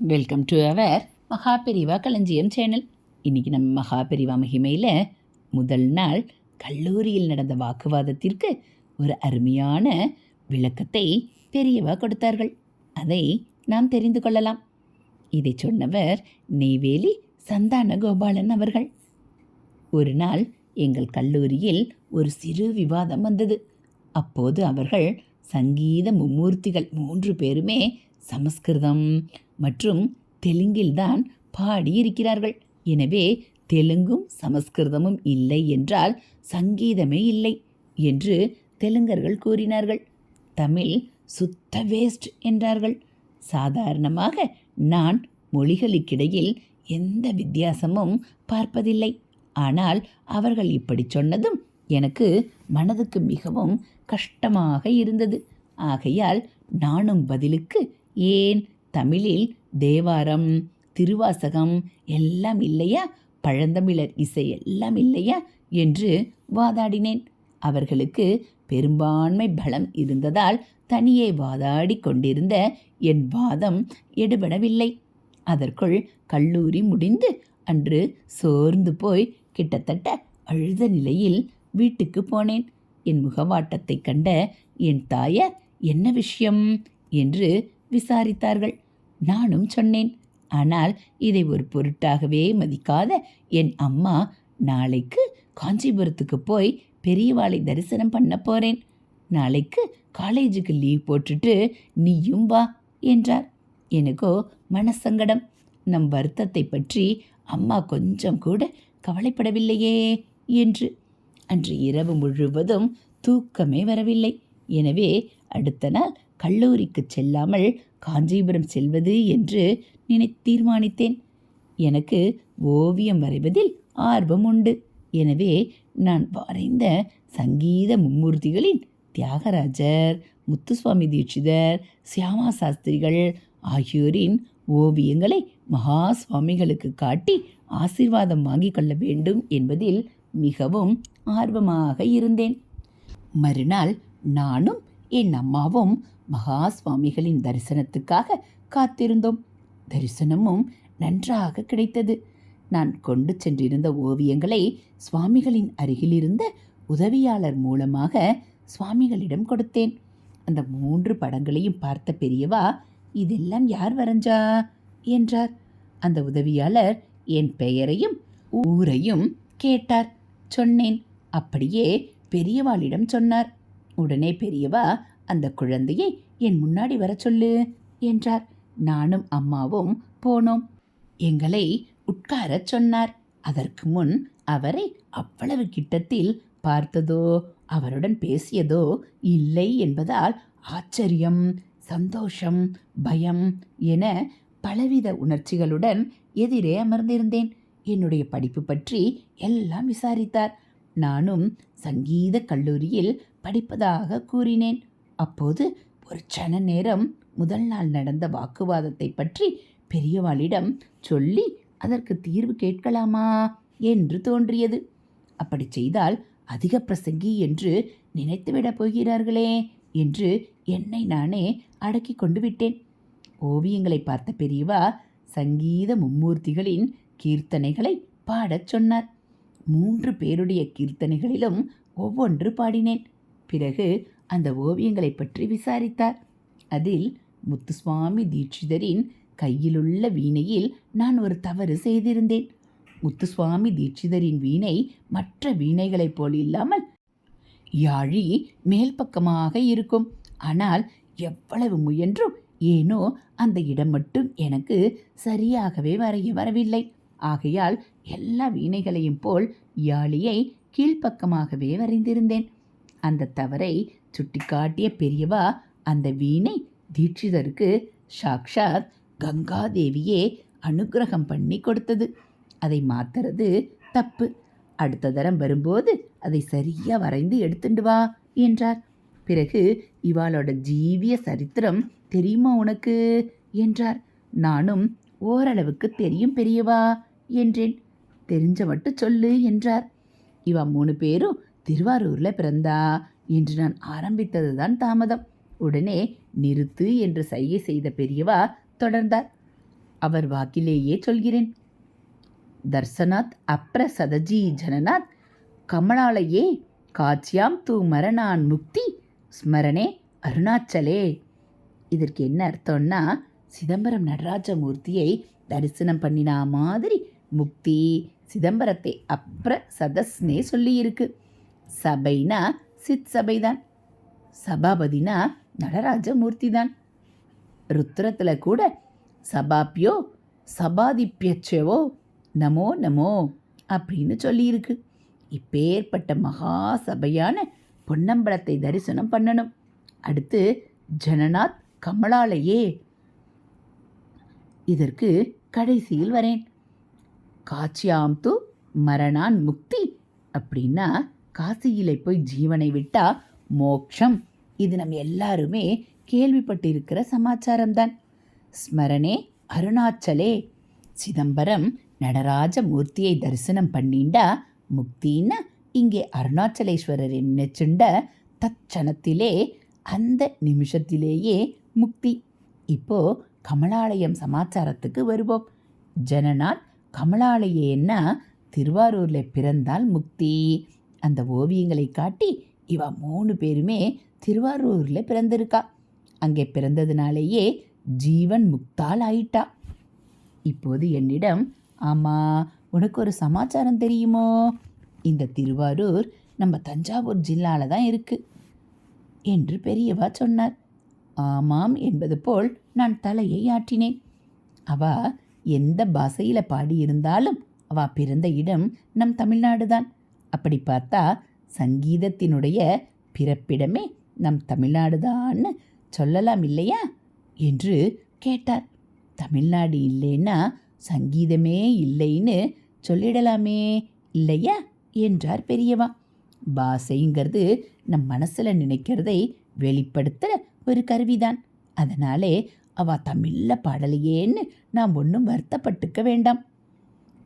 Welcome to our Maha Periyava களஞ்சியம் channel இன்றைக்கி நம்ம மகாபெரிவா மகிமையில் முதல் நாள் கல்லூரியில் நடந்த வாக்குவாதத்திற்கு ஒரு அருமையான விளக்கத்தை பெரியவா கொடுத்தார்கள். அதை நாம் தெரிந்து கொள்ளலாம். இதை சொன்னவர் நெய்வேலி சந்தான கோபாலன் அவர்கள். ஒரு நாள் எங்கள் கல்லூரியில் ஒரு சிறு விவாதம் வந்தது. அப்போது அவர்கள் சங்கீத மும்மூர்த்திகள் மூன்று பேருமே சமஸ்கிருதம் மற்றும் தெலுங்கில்தான் பாடியிருக்கிறார்கள். எனவே தெலுங்கும் சமஸ்கிருதமும் இல்லை என்றால் சங்கீதமே இல்லை என்று தெலுங்கர்கள் கூறினார்கள். தமிழ் சுத்த வேஸ்ட் என்றார்கள். சாதாரணமாக நான் மொழிகளுக்கிடையில் எந்த வித்தியாசமும் பார்ப்பதில்லை. ஆனால் அவர்கள் இப்படி சொன்னதும் எனக்கு மனதுக்கு மிகவும் கஷ்டமாக இருந்தது. ஆகையால் நானும் பதிலுக்கு ஏன் தமிழில் தேவாரம் திருவாசகம் எல்லாம் இல்லையா? பழந்தமிழர் இசை எல்லாம் இல்லையா? என்று வாதாடினேன். அவர்களுக்கு பெரும்பான்மை பலம் இருந்ததால் தனியே வாதாடி கொண்டிருந்த என் வாதம் எடுபடவில்லை. அதற்குள் கல்லூரி முடிந்து அன்று சோர்ந்து போய் கிட்டத்தட்ட அழுத நிலையில் வீட்டுக்கு போனேன். என் முகவாட்டத்தை கண்ட என் தாயார் என்ன விஷயம்? என்று விசாரித்தார்கள். நானும் சொன்னேன். ஆனால் இதை ஒரு பொருட்டாகவே மதிக்காத என் அம்மா நாளைக்கு காஞ்சிபுரத்துக்கு போய் பெரியவாளை தரிசனம் பண்ண போறேன். நாளைக்கு காலேஜுக்கு லீவ் போட்டுட்டு நீயும் வா என்றார். எனக்கோ மனசங்கடம். நம் வருத்தத்தை பற்றி அம்மா கொஞ்சம் கூட கவலைப்படவில்லையே என்று. அன்று இரவு முழுவதும் தூக்கமே வரவில்லை. எனவே அடுத்த நாள் கல்லூரிக்கு செல்லாமல் காஞ்சிபுரம் செல்வது என்று நினை தீர்மானித்தேன். எனக்கு ஓவியம் வரைவதில் ஆர்வம் உண்டு. எனவே நான் வரைந்த சங்கீத மும்மூர்த்திகளின் தியாகராஜர் முத்துசுவாமி தீட்சிதர் சியாமா சாஸ்திரிகள் ஆகியோரின் ஓவியங்களை மகா சுவாமிகளுக்கு காட்டி ஆசீர்வாதம் வாங்கிக் கொள்ள வேண்டும் என்பதில் மிகவும் ஆர்வமாக இருந்தேன். மறுநாள் நானும் என் அம்மாவும் மகா சுவாமிகளின் தரிசனத்துக்காக காத்திருந்தோம். தரிசனமும் நன்றாக கிடைத்தது. நான் கொண்டு சென்றிருந்த ஓவியங்களை சுவாமிகளின் அருகிலிருந்த உதவியாளர் மூலமாக சுவாமிகளிடம் கொடுத்தேன். அந்த மூன்று படங்களையும் பார்த்த பெரியவா இதெல்லாம் யார் வரைஞ்சா? என்றார். அந்த உதவியாளர் என் பெயரையும் ஊரையும் கேட்டார் சொன்னேன். அப்படியே பெரியவாளிடம் சொன்னார். உடனே பெரியவா அந்த குழந்தையை என் முன்னாடி வர சொல்லு என்றார். நானும் அம்மாவும் போனோம். எங்களை உட்காரச் சொன்னார். அதற்கு முன் அவரை அவ்வளவு கிட்டத்தில் பார்த்ததோ அவருடன் பேசியதோ இல்லை என்பதால் ஆச்சரியம் சந்தோஷம் பயம் என பலவித உணர்ச்சிகளுடன் எதிரே அமர்ந்திருந்தேன். என்னுடைய படிப்பு பற்றி எல்லாம் விசாரித்தார். நானும் சங்கீத கல்லூரியில் படிப்பதாக கூறினேன். அப்போது ஒரு சன நேரம் முதல் நாள் நடந்த வாக்குவாதத்தை பற்றி பெரியவாளிடம் சொல்லி அதற்கு தீர்வு கேட்கலாமா என்று தோன்றியது. அப்படி செய்தால் அதிக பிரசங்கி என்று நினைத்துவிடப் போகிறார்களே என்று என்னை நானே அடக்கி கொண்டு விட்டேன். ஓவியங்களை பார்த்த பெரியவா சங்கீத மும்மூர்த்திகளின் கீர்த்தனைகளை பாடச் சொன்னார். மூன்று பேருடைய கீர்த்தனைகளிலும் ஒவ்வொன்று பாடினேன். பிறகு அந்த ஓவியங்களை பற்றி விசாரித்தார். அதில் முத்துசுவாமி தீட்சிதரின் கையிலுள்ள வீணையில் நான் ஒரு தவறு செய்திருந்தேன். முத்துசுவாமி தீட்சிதரின் வீணை மற்ற வீணைகளைப் போல் இல்லாமல் யாழி மேல் பக்கமாக இருக்கும். ஆனால் எவ்வளவு முயன்றும் ஏனோ அந்த இடம் மட்டும் எனக்கு சரியாகவே வரைய வரவில்லை. ஆகையால் எல்லா வீணைகளையும் போல் யாழியை கீழ்ப்பக்கமாகவே வரைந்திருந்தேன். அந்த தவறை சுட்டிக்காட்டிய பெரியவா அந்த வீணை தீட்சிதருக்கு சாக்ஷாத் கங்காதேவியே அனுக்கிரகம் பண்ணி கொடுத்தது. அதை மாத்துறது தப்பு. அடுத்த தரம் வரும்போது அதை சரியாக வரைந்து எடுத்துண்டு வா என்றார். பிறகு இவாளோட ஜீவிய சரித்திரம் தெரியுமா உனக்கு? என்றார். நானும் ஓரளவுக்கு தெரியும் பெரியவா. என்றேன். தெரிஞ்ச மட்டும் சொல்லு என்றார். இவா மூணு பேரும் திருவாரூரில் பிறந்தா என்று நான் ஆரம்பித்தது தான் தாமதம். உடனே நிறுத்து என்று சைகை செய்த பெரியவா தொடர்ந்தார். அவர் வாக்கிலேயே சொல்கிறேன். தர்சனாத் அப்ரசதஜி ஜனநாத் கமலாலயே காட்சியாம் தூ மரணான் முக்தி ஸ்மரணே அருணாச்சலே. இதற்கு என்ன அர்த்தம்னா சிதம்பரம் நடராஜ மூர்த்தியை தரிசனம் பண்ணினா மாதிரி முக்தி சிதம்பரத்தை அப்ர சதஸ்னே சொல்லியிருக்கு. சபைனா சித் சபைதான். சபாபதினா நடராஜ மூர்த்தி தான் ருத்ரத்தில் கூட சபாப்பியோ சபாதிப்பியச்சவோ நமோ நமோ அப்படின்னு சொல்லியிருக்கு. இப்பேற்பட்ட மகா சபையான பொன்னம்பலத்தை தரிசனம் பண்ணணும். அடுத்து ஜனநாத் கமலாலயே. இதற்கு கடைசியில் வரேன். காட்சியாம் து மரணான் முக்தி அப்படின்னா காசியிலே போய் ஜீவனை விட்டா மோக்ஷம். இது நம்ம எல்லாருமே கேள்விப்பட்டிருக்கிற சமாச்சாரம்தான். ஸ்மரணே அருணாச்சலே. சிதம்பரம் நடராஜ மூர்த்தியை தரிசனம் பண்ணிண்டா முக்தின்னா இங்கே அருணாச்சலேஸ்வரர் நினைச்சுண்ட தச்சனத்திலே அந்த நிமிஷத்திலேயே முக்தி. இப்போ கமலாலயம் சமாச்சாரத்துக்கு வருவோம். ஜனநாத் கமலாலயேன்னா திருவாரூரில் பிறந்தால் முக்தி? அந்த ஓவியங்களை காட்டி இவ மூணு பேருமே திருவாரூரில் பிறந்திருக்கா. அங்கே பிறந்ததுனாலேயே ஜீவன் முக்தால் ஆயிட்டா. இப்போது என்னிடம் ஆமாம் உனக்கு ஒரு சமாச்சாரம் தெரியுமோ? இந்த திருவாரூர் நம்ம தஞ்சாவூர் ஜில்லாவில் தான் இருக்குது என்று பெரியவா சொன்னார். ஆமாம் என்பது போல் நான் தலையை ஆட்டினேன். அவ எந்த பாஷையில் பாடியிருந்தாலும் அவ பிறந்த இடம் நம் தமிழ்நாடு தான் அப்படி பார்த்தா சங்கீதத்தினுடைய பிறப்பிடமே நம் தமிழ்நாடு தான்னு சொல்லலாம் இல்லையா? என்று கேட்டார். தமிழ்நாடு இல்லைன்னா சங்கீதமே இல்லைன்னு சொல்லிடலாமே இல்லையா? என்றார் பெரியவா. பாஷைங்கிறது நம் மனசில் நினைக்கிறதை வெளிப்படுத்துகிற ஒரு கருவிதான். அதனாலே அவ தமிழில் பாடலையேன்னு நாம் ஒன்றும் வருத்தப்பட்டுக்க வேண்டாம்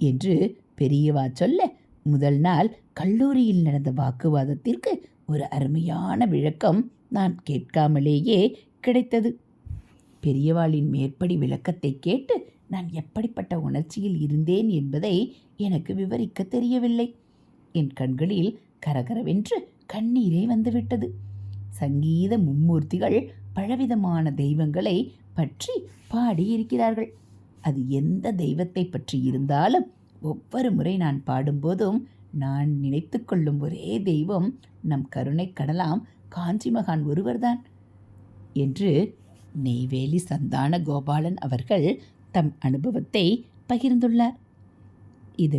என்று பெரியவா சொல்ல முதல் நாள் கல்லூரியில் நடந்த வாக்குவாதத்திற்கு ஒரு அருமையான விளக்கம் நான் கேட்காமலேயே கிடைத்தது. பெரியவாளின் மேற்படி விளக்கத்தை கேட்டு நான் எப்படிப்பட்ட உணர்ச்சியில் இருந்தேன் என்பதை எனக்கு விவரிக்க தெரியவில்லை. என் கண்களில் கரகரவென்று கண்ணீரே வந்துவிட்டது. சங்கீத மும்மூர்த்திகள் பலவிதமான தெய்வங்களை பற்றி பாடியிருக்கிறார்கள். அது எந்த தெய்வத்தை பற்றி இருந்தாலும் ஒவ்வொரு முறை நான் பாடும்போதும் நான் நினைத்து கொள்ளும் ஒரே தெய்வம் நம் கருணை கடலாம் காஞ்சி மகான் ஒருவர்தான் என்று நெய்வேலி சந்தான கோபாலன் அவர்கள் தம் அனுபவத்தை பகிர்ந்துள்ளார். இது